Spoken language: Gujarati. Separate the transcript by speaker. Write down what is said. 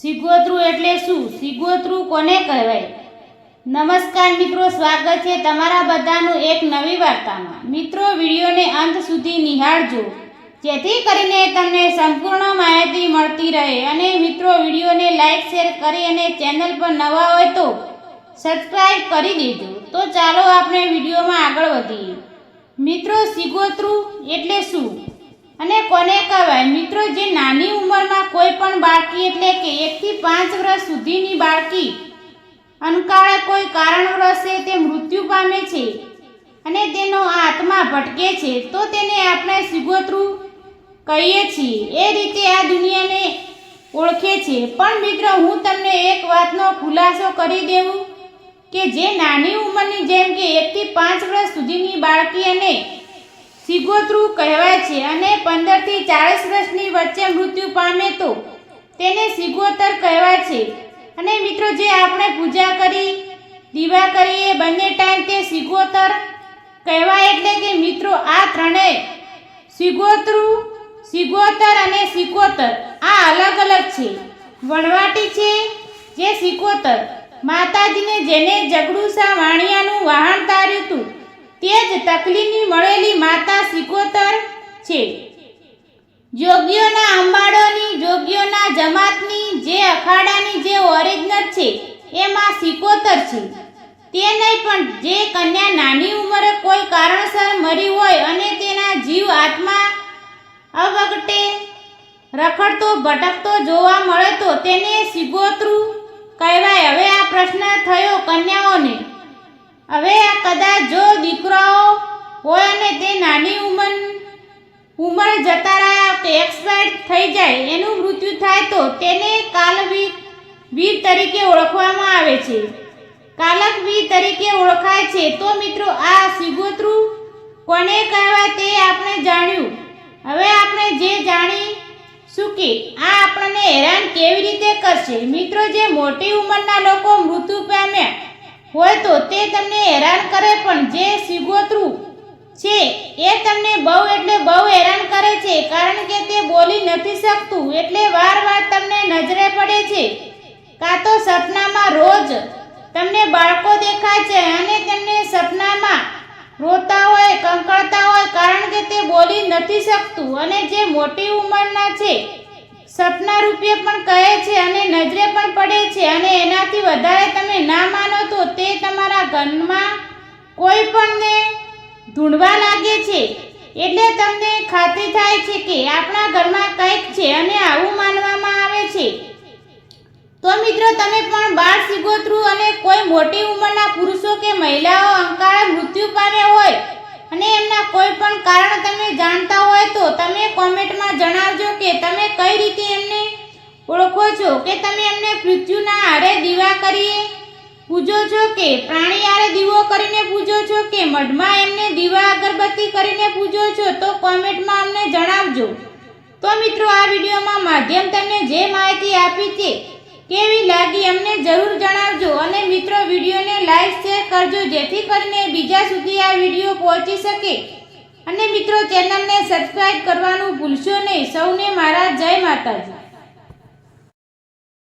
Speaker 1: સિગોતરું એટલે શું? સિગોત્રુ કોને કહેવાય? નમસ્કાર મિત્રો, સ્વાગત છે તમારા બધાનું એક નવી વાર્તામાં. મિત્રો, વિડીયોને અંત સુધી નિહાળજો. જેથી કરીને તમને સંપૂર્ણ માહિતી મળતી રહે અને મિત્રો, વિડીયોને લાઈક, શેર કરી અને ચેનલ પર નવા હોય તો સબસ્ક્રાઈબ કરી દેજો. તો ચાલો આપણે વિડીયોમાં આગળ વધીએ. મિત્રો, સિગોત્રુ એટલે શું? અને કોને કહેવાય? મિત્રો, જે નાની બાળકી એટલે કે એકથી પાંચ વર્ષ સુધીની બાળકી. અનકાળે કોઈ કારણવશે તે મૃત્યુ પામે છે અને તેનો આત્મા ભટકે છે, તો તેને આપણે સિગોત્રુ કહીએ છીએ. એ રીતે આ દુનિયાને ઓળખે છે. પણ મિત્રો, હું તમને એક વાતનો ખુલાસો કરી દેવું કે જે નાની ઉંમરની જેમ કે એકથી પાંચ વર્ષ સુધીની બાળકી અને સિગોત્રુ કહેવાય છે અને પંદરથી ચાળીસ વર્ષની વચ્ચે મૃત્યુ પામે તો તેને સિગોતર કહેવાય છે. અને મિત્રો જે આપણે પૂજા કરી, દીવા કરીએ બંને ટાઈમ તે સિગોતર કહેવાય એટલે કે મિત્રો આ ત્રણેય સિગોતરું, સિગોતર અને સિકોતર આ અલગ અલગ છે. વણવાટી છે જે સિકોતર માતાજીને જેને જગડુસા વાણિયાનું વાહન તાર્યું હતું, તે જ તકલીની મળેલી માતા સિકોતર છે. જોગીઓના અંબાડોની જોગીઓના જમાતની, જે અખાડાની જે ઓરિજિનલ છે, એમાં સિકોતર છે. તે નહીં પણ જે કન્યા નાની ઉંમરે કોઈ કારણસર મરી હોય અને તેના જીવ આત્મા અવગટે, રખડતો, ભટકતો જોવા મળે તો તેને સિગોતરું કહેવાય. હવે આ પ્રશ્ન થયો કન્યાઓને. હવે આ કદાચ જો દીકરાઓ હોય અને તે નાની ઉંમર ઉંમર જતા રહ્યા કે એક્સપાયર થઈ જાય, એનું મૃત્યુ થાય તો તેને કાલવીર વીર તરીકે ઓળખવામાં આવે છે. કાલક વીર તરીકે ઓળખાય છે. તો મિત્રો, આ સિગોત્રુ કોને કહેવાય તે આપણે જાણ્યું. હવે આપણે જે જાણી શું કે આ આપણને હેરાન કેવી રીતે કરશે. મિત્રો, જે મોટી ઉંમરના લોકો મૃત્યુ પામ્યા હોય તો તે તમને હેરાન કરે, પણ જે સિગોતરું છે. એ તમને બહુ એટલે બહુ હેરાન કરે છે, કારણ કે તે બોલી નથી શકતું. એટલે વાર વાર તમને નજરે પડે છે. કાં તો સપનામાં રોજ તમને બાળકો દેખાય છે અને તેમને સપનામાં રોતા હોય, કંકળતા હોય, કારણ કે તે બોલી નથી શકતું. અને જે મોટી ઉંમરના છે સપના રૂપે પણ કહે છે અને નજરે પણ પડે છે. અને એનાથી વધારે તમે ના માનો તો તે તમારા ઘરમાં કોઈ પણને ધૂંઢવા લાગે છે. એટલે તમને ખાતરી થાય છે કે આપણા ઘરમાં કંઈક છે અને આવું માનવામાં આવે છે. તો મિત્રો, તમે પણ બાળ સિગોતરું અને કોઈ મોટી ઉંમરના પુરુષો કે મહિલાઓ અંકાળે મૃત્યુ પામ્યા હોય અને એમના કોઈ પણ કારણ તમે જાણતા હોય તો તમે કોમેન્ટમાં જણાવજો કે તમે કઈ રીતે એમને ઓળખો છો કે તમે એમને મૃત્યુના હારે દીવા કરીએ પૂજો છો કે પ્રાણી આરે દીવો કરીને પૂજો છો કે મઢમાં એમને દીવા અગરબત્તી કરીને પૂજો છો તો કોમેન્ટમાં અમને જણાવજો. તો મિત્રો, આ વિડીયોમાં માધ્યમ તમને જે માહિતી આપી છે કેવી લાગી અમને જરૂર જણાવજો અને મિત્રો, વિડીયોને લાઈક, શેર કરજો જેથી કરીને બીજા સુધી આ વીડિયો પહોંચી શકે. અને મિત્રો, ચેનલને સબસ્ક્રાઈબ કરવાનું ભૂલશો નહીં. સૌને મારા જય માતાજી.